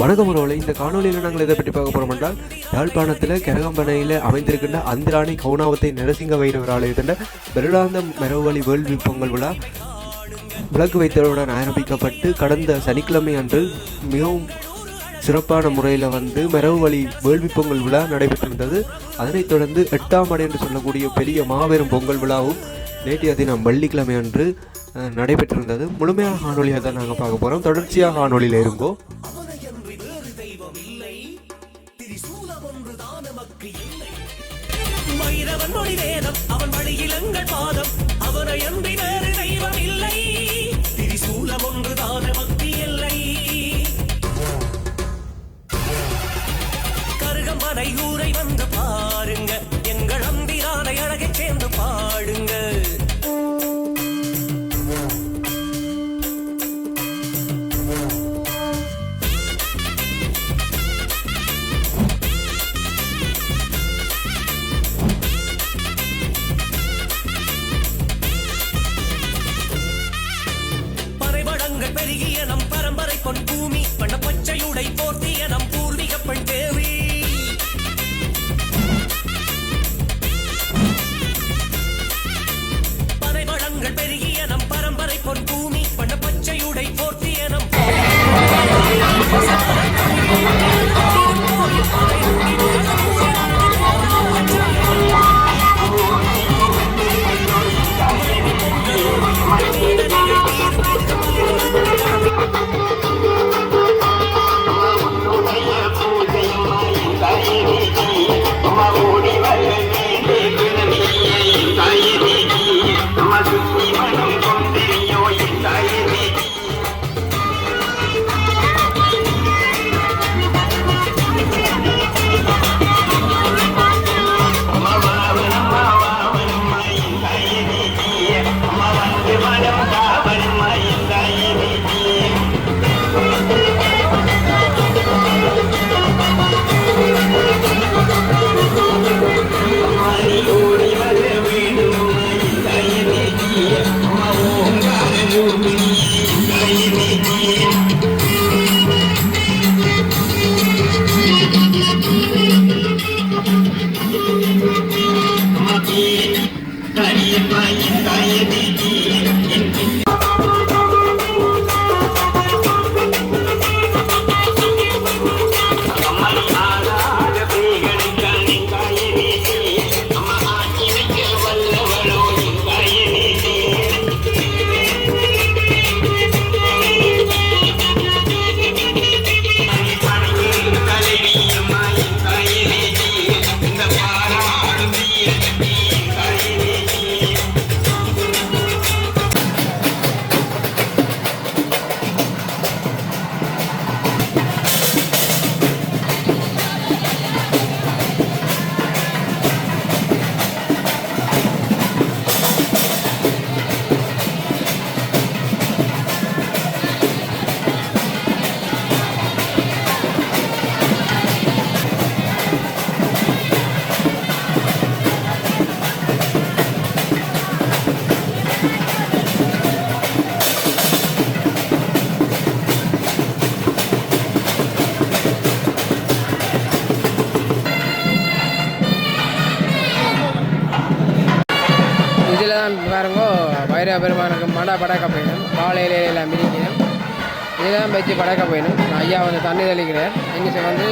வணக்கம் உறவுகளே இந்த காணொலியில் நாங்கள் இதை பற்றி பார்க்க போகிறோம் என்றால் யாழ்ப்பாணத்தில் கரகம்பனையில் அமைந்திருக்கின்ற அந்திராணி கவுனாவத்தை நரசிங்க வைரவர் ஆலயத்தின் வருடாந்த மரபுவழி வேள்வி பொங்கல் விழா விளக்கு வைத்தலுடன் ஆரம்பிக்கப்பட்டு கடந்த சனிக்கிழமை அன்று மிகவும் சிறப்பான முறையில் வந்து மெரவு வழி வேள்வி பொங்கல் விழா நடைபெற்றிருந்தது. அதனைத் தொடர்ந்து எட்டாம் ஆண்டு என்று சொல்லக்கூடிய பெரிய மாபெரும் பொங்கல் விழாவும் நேற்றைய தினம் வெள்ளிக்கிழமை அன்று நடைபெற்றிருந்தது. முழுமையான காணொலியாக தான் நாங்கள் பார்க்க போகிறோம் தொடர்ச்சியாக காணொலியில் இருங்கோ. நமக்கு இல்லை. வைரவன் மொழி வேதம் அவன் வழியில் எங்கள் பாதம் அவனை அன்றி வேறு நிறைய பெருமானுக்கு மட படக்க போயிடும் காலையில எல்லாம் மிதிக்கணும் இதெல்லாம் வச்சு படக்க போயிடும் ஐயா வந்து தண்ணி தெளிக்கிறார் எங்கே வந்து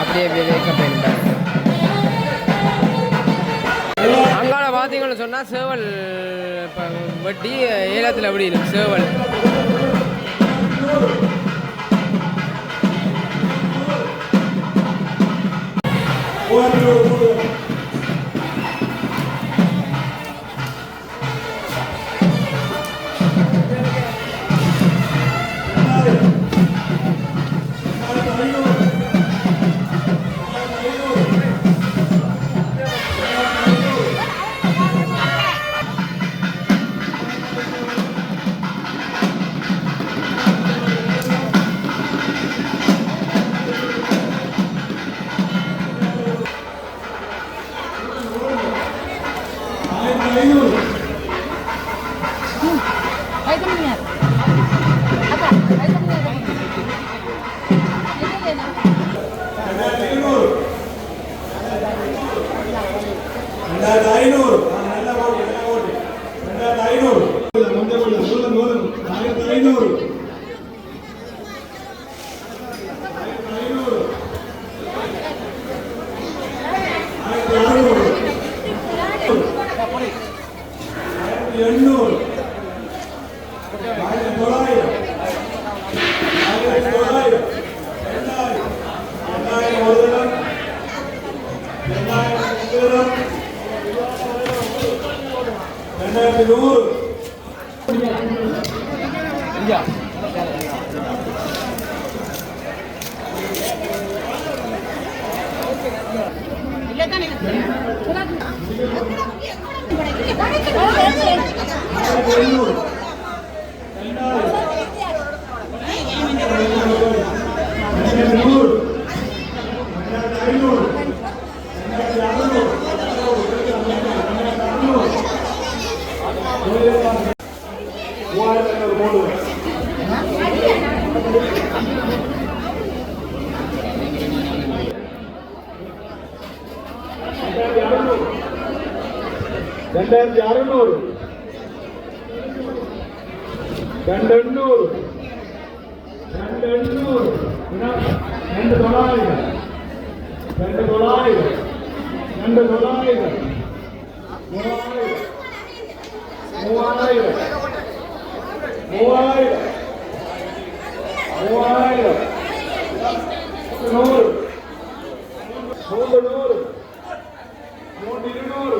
அப்படியே வைக்க போயிருந்தார் அங்கால பார்த்தீங்கன்னு சொன்னால் சேவல் வட்டி ஏலத்தில் விடியும் சேவல். One, two. இல்லதான் ரெண்டாயிரத்தி அறுநூறு ரெண்டு எண்ணூறு ரெண்டு எண்ணூறு ரெண்டு தொள்ளாயிரம் ரெண்டு தொள்ளாயிரம் ரெண்டு தொள்ளாயிரம் மூவாயிரம் மூவாயிரம் மூவாயிரம் நூறு நூறு மூன்று இருநூறு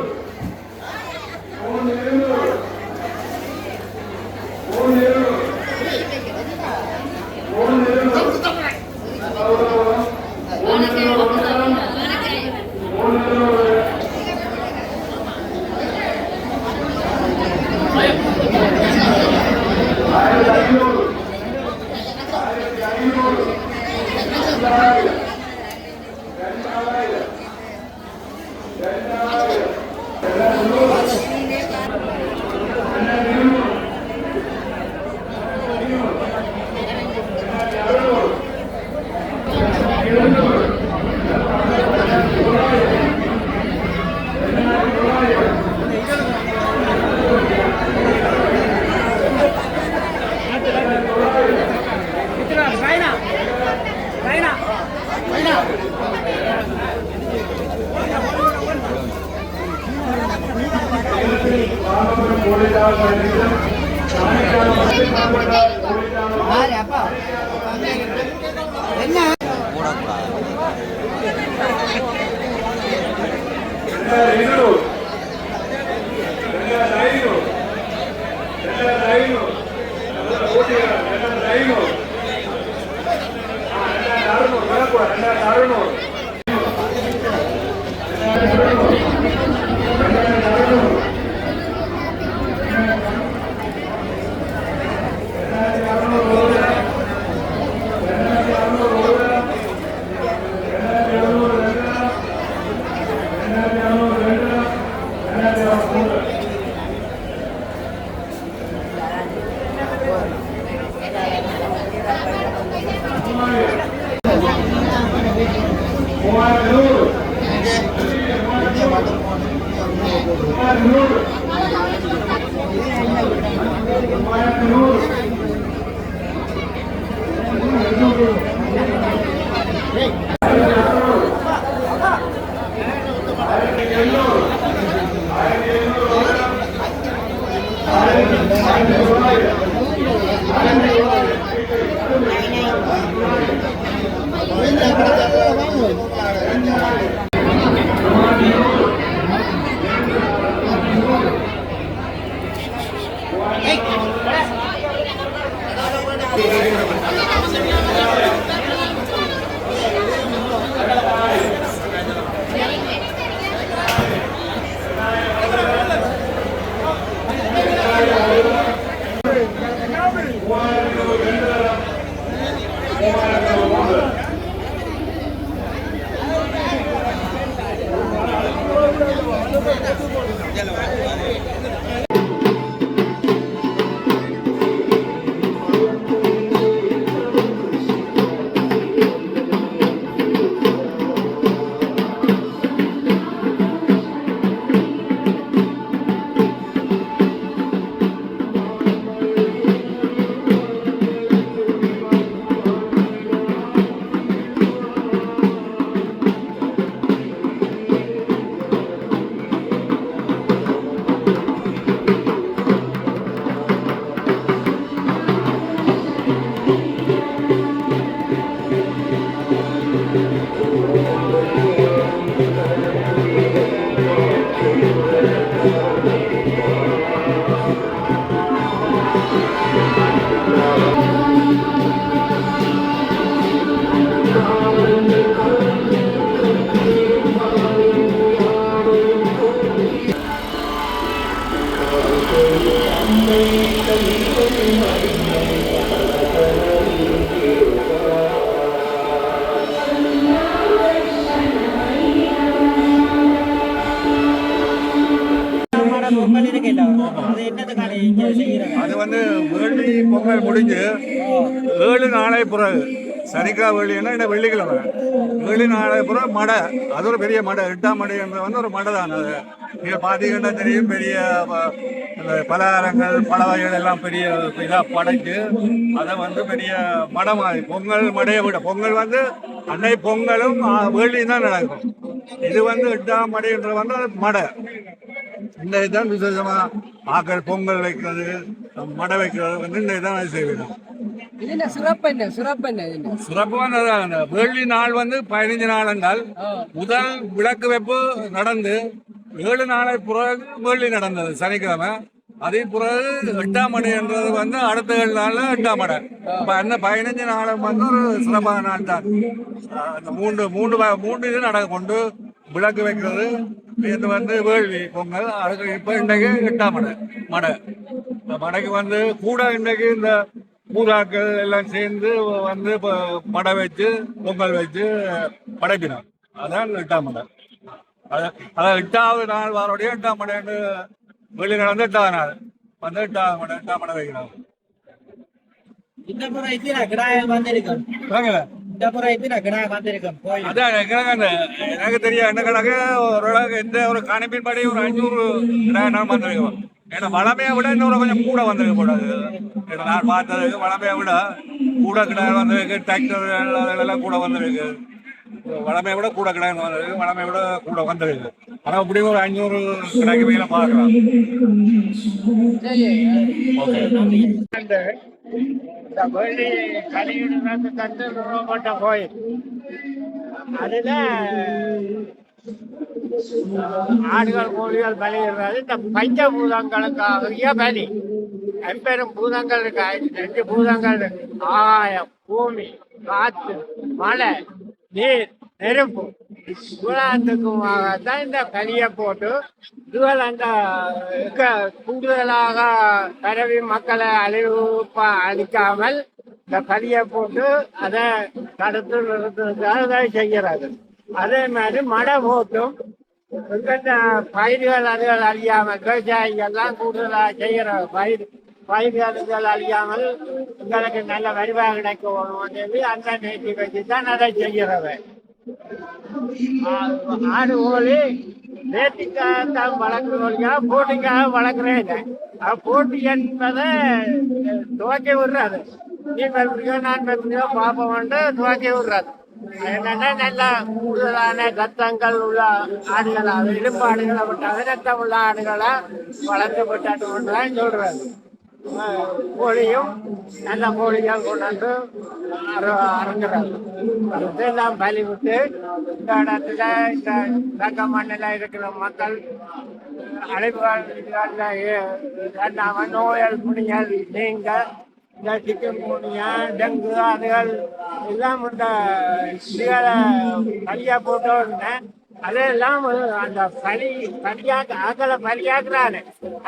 என்ன? ரெண்டாயிரத்தி அறுநூறு 我一个 சனிக்கா வெள்ளின்னா இந்த வெள்ளிக்கிழமை. வெள்ளி நாளை மடை. அது ஒரு பெரிய மடை. எட்டாம் மடைன்றது வந்து ஒரு மடை தான். அது நீங்கள் பார்த்தீங்கன்னா தெரியும் பெரிய ப- பலகாரங்கள் பல வகைகள் எல்லாம் பெரிய இதாக படைச்சு அதை வந்து பெரிய மடை மாதிரி பொங்கல் மடையை விட. பொங்கல் வந்து அன்னை பொங்கலும் வெள்ளியும் தான் நடக்கும். இது வந்து எட்டாம் மடைன்ற வந்து அது மடை. இந்த இதுதான் விசேஷமாக ஆக்கள் பொங்கல் வைக்கிறது மடை வைக்கிறது வந்து இந்த இதான் அது செய்வது சிறப்பு என்ன சிறப்பு என்ன சிறப்பான வேள்வி நாள் வந்து பதினஞ்சு நாள் என்றால் முதல் விளக்கு வைப்பு நடந்து ஏழு நாளை பிறகு வேள்வி நடந்தது சனிக்கிழமை அதே பிறகு எட்டாம் மடைன்றது வந்து அடுத்த ஏழு நாள்ல எட்டாம் மடை அப்ப அந்த பதினஞ்சு நாளும் வந்து ஒரு சிறப்பான நாள் தான் அந்த மூன்று மூன்று மூன்று இது நட கொண்டு விளக்கு வைக்கிறது இது வந்து வேள்வி பொங்கல் அதுக்கு இப்ப இன்றைக்கு எட்டாம் மடை மடை இந்த மடைக்கு வந்து கூட இன்றைக்கு இந்த பூராக்கள் எல்லாம் சேர்ந்து வந்து மடை வச்சு பொங்கல் வச்சு படைப்பினோம் அதான் எட்டாம் மடை. அதான் எட்டாவது நாள் வாரோடைய எட்டாம் மடைன்னு வெளி நடந்து எட்டாவது நாள். வந்து எட்டாவது மடை எட்டாம் மடை வைக்கிறோம் இந்த முறை கிடாயம் வந்திருக்கும்? எனக்கு தெரியும் என்ன கணக்கு ஒரு எந்த ஒரு கணிப்பின் படி ஒரு அஞ்சூறு கிராம் வந்திருக்கும். ஏன்னா வளமையை விட இன்னொரு கொஞ்சம் கூட வந்திருக்க கூடாது ஏன்னா நான் பார்த்ததுக்கு வளமையை விட கூட கிணறு வந்திருக்கு டிராக்டர் எல்லாம் கூட வந்திருக்கு வளமையை விட கூட கிடாய் வந்திருக்கு வளமையை விட கூட வந்திருக்கு ஆனா இப்படி ஒரு அஞ்சூறு கிணக்கு மேல பார்க்கலாம் இந்த வெள்ளி கலியுடன் தந்து நிறுவப்பட்ட கோயில் அதுதான் ஆடுகள் கோழிகள் பலியிடுறது. இந்த பஞ்சபூதங்களுக்காகிய பலி. எம்பெரும் பூதங்கள் இருக்கு. ரெண்டு பூதங்கள் இருக்கு. ஆயம் பூமி காற்று மழை நீர் நெருப்பு. இவ்வளவுக்குமாகத்தான் இந்த பலியை போட்டு இதுகள் அந்த கூடுதலாக பரவி மக்களை அழிவுப்பா அழிக்காமல் இந்த பலியை போட்டு அதை தடுத்து நிறுத்துறதுக்காக அதை செய்கிறது அதே மாதிரி மழை போட்டும். இந்த பயிர்கள் அதுகள் அழியாமல் விவசாயிகள்லாம் கூடுதலாக செய்கிற பயிர் பயிர்கள் அழியாமல் எங்களுக்கு நல்ல வருவாய் கிடைக்கும் சொல்லி அந்த நேர்த்தி வச்சு தான் அதை செய்கிறவன் ஆடு கோழி நேர்த்திக்காக தான் வளர்க்குறோம் போட்டிக்காக வளர்க்குறேன். போட்டி என்பதை துவக்கி விடுறாரு. நீ பெருமையோ நான் பெருமையோ பார்ப்போம்ட்டு துவக்கி விடுறாரு. என்னன்னா நல்லா கூடுதலான கத்தங்கள் உள்ள ஆடுகளை அது இடுப்பு ஆடுகளை விட்டாங்க ரத்தம் உள்ள ஆடுகளை வளர்த்து விட்டாட்டு சொல்றாரு கோழியும் நல்ல கோழிகள் கொண்டாந்து அரங்குறாங்க அதெல்லாம் பலி விட்டு இந்த இடத்துல இந்த தங்க மண்ணில் இருக்கிற மக்கள் அழைப்புகள் நோயல் புனியல் நீங்க இந்த சிக்கன்குனியா டெங்கு அதுகள் எல்லாம் இந்த இதுகளை பலியாக போட்ட உடனே அதெல்லாம் அந்த பலி பலியாக்க ஆக்களை பலியாக்குறாரு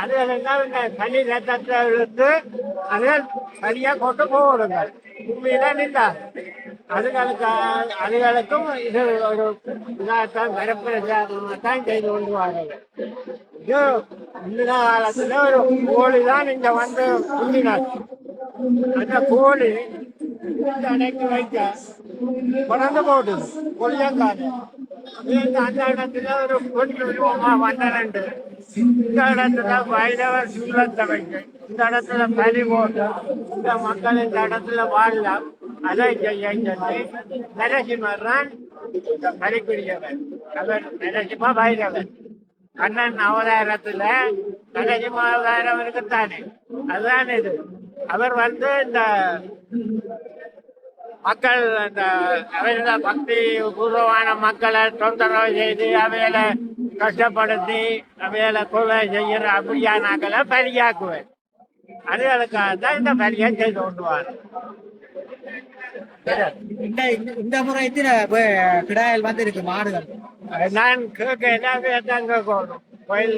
அதெல்லாம் இந்த பலி ரத்தத்தை இழுத்து அதுகள் பலியா கொண்டு போகணுங்க. உண்மையில நின்றா அதுகளுக்கு அதுகளுக்கும் இது ஒரு இதாகத்தான் வரப்பிரசாதமாகத்தான் செய்து கொண்டு வராங்க இது இந்த காலத்துல ஒரு கோழி தான் இங்க வந்து குந்தினார் அந்த கோழி அடைக்கி வைக்க பிறந்து போட்டுது. கொள்ளியங்காது இந்த ஒரு பொண்ணு உருவமா வந்தனண்டு இந்த இடத்துல வைரவர் சூழத்தை இந்த இடத்துல பலி போட்டு இந்த மக்கள் இந்த இடத்துல வாழலாம் அதை செய்ய சொல்லி நரசிம்மர் பலிக்குரியவர் அவர் நரசிம்ம வைரவர் கண்ணன் அவதாரத்துல நரசிம்ம அவதாரம் இருக்குத்தானே அதுதான் இது அவர் வந்து இந்த மக்கள் அந்த அவையில பக்தி பூர்வமான மக்களை தொந்தரவு செய்து அவையில கஷ்டப்படுத்தி அவையில கொலை செய்யற அப்படியானாக்களை பலியாக்குவேன். அதுகளுக்காக தான் இந்த பலியை செய்து கொண்டுவார் இந்த இந்த- இந்த முறை கிடாயல் வந்திருக்கு மாடுகள். நான் கேட்க எல்லாமே தான் கேட்கணும் கோயில்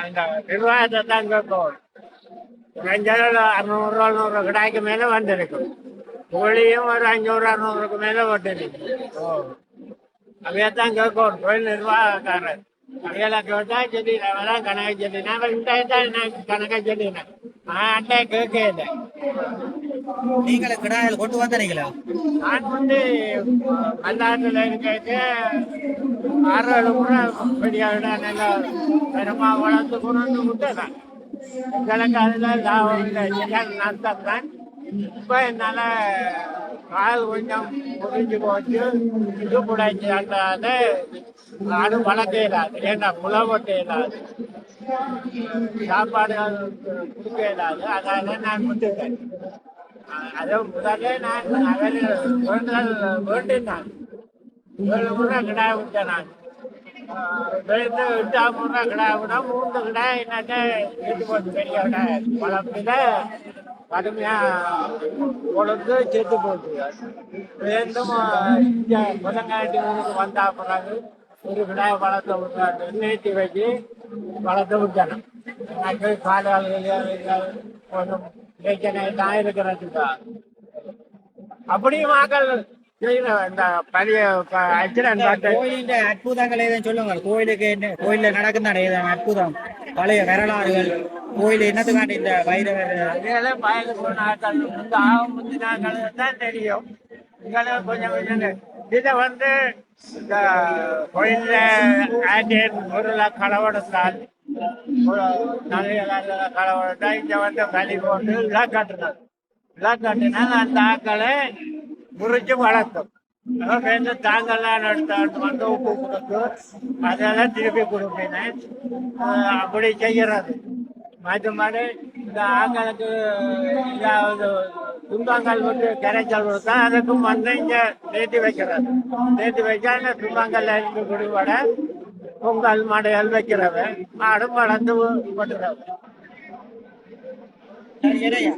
அந்த நிர்வாகத்தை தான் கேட்கணும் அஞ்சூறு அறுநூறு அறுநூறு கடாய்க்கு மேல வந்திருக்கும் கோழியும் ஒரு அஞ்சூறு அறுநூறுக்கு மேல போட்டிருக்கு ஓ அவையத்தான் கேட்கணும் கோயில் நிர்வாகக்காரர் அவையெல்லாம் கேட்டா சொல்லி அவெல்லாம் கணக்கை சொல்லினேன் அவன் இந்த நான் கணக்கை சொல்லினேன் நான் அண்ணே கேட்கல நீங்களே கிடாயில் கொண்டு வந்தீங்களா நான் வந்து மல்லாட்டில் இருக்கிறது ஆறு ஏழு முறை பெரிய விட நல்லா பெருமா வளர்த்து கொண்டு விட்டுறேன் எங்களுக்கு அதில் லாபம் இல்லை நஷ்டம் தான் இப்போ என்னால் கால் கொஞ்சம் முடிஞ்சு போச்சு. இது புடைஞ்சு அந்த அது வளர்க்க இல்லாது. ஏன்னா புல ஒட்ட இல்லாது. கொடுக்க இல்லாது. அதனால நான் விட்டுட்டேன் அதை முதல்ல நான் அதில் வேண்டுதல் வேண்டினான் ஏழு முறை கிடாய் விட்டேன் நான். ரெண்டு எட்டாம் முறை கிடாய் விட மூன்று கிடாய் என்னட்ட எடுத்து போட்டு பெரிய கிடாய் வளர்ப்பில் கடுமையாக கொழுந்து செத்து போட்டு ரெண்டும் முதங்காட்டி ஊருக்கு வந்தா பிறகு ஒரு கிடாய் வளர்த்த விட்டாங்க நேற்றி வச்சு வளர்த்து விட்டாங்க எனக்கு காலாளிகள் ஒன்றும் பிரச்சனை தான் இருக்கிறதுக்கா? அப்படியும் மக்கள் இந்த பழைய கோயிலின் அற்புதங்கள் ஏதும் சொல்லுங்க கோயிலுக்கு என்ன கோயில்ல நடக்குதானே அற்புதம் பழைய வரலாறுகள் கோயில் என்னத்துக்காண்டி இந்த வைரவர்? அதெல்லாம் பயந்து ஆட்கள் இந்த ஆகும் முந்தின ஆட்கள் தான் தெரியும். இங்கே கொஞ்சம் கொஞ்சம் இதை வந்து இந்த கோயில்ல ஆண்டியன் பொருளை களவெடுத்தால் நிறைய களவெடுத்தா இங்கே வந்து வழி போட்டு விழா காட்டுனார். விழா காட்டினால் அந்த ஆக்களை முறிச்சு வளர்க்கும் வந்து தாங்கெல்லாம் எடுத்து வந்து உப்பு கொடுத்து அதெல்லாம் திருப்பி கொடுப்பினேன். அப்படி செய்யறது மாற்ற மாடு இந்த ஆக்களுக்கு இதாவது துன்பங்கள் வந்து கரைச்சல் கொடுத்தா அதுக்கும் வந்து இங்கே நேர்த்தி வைக்கிறது. நேர்த்தி வச்சா இந்த துன்பங்கள்ல இருந்து குடிபட பொங்கல் மாடுகள் வைக்கிறது. மாடும் வளர்ந்து போட்டுறது சரியா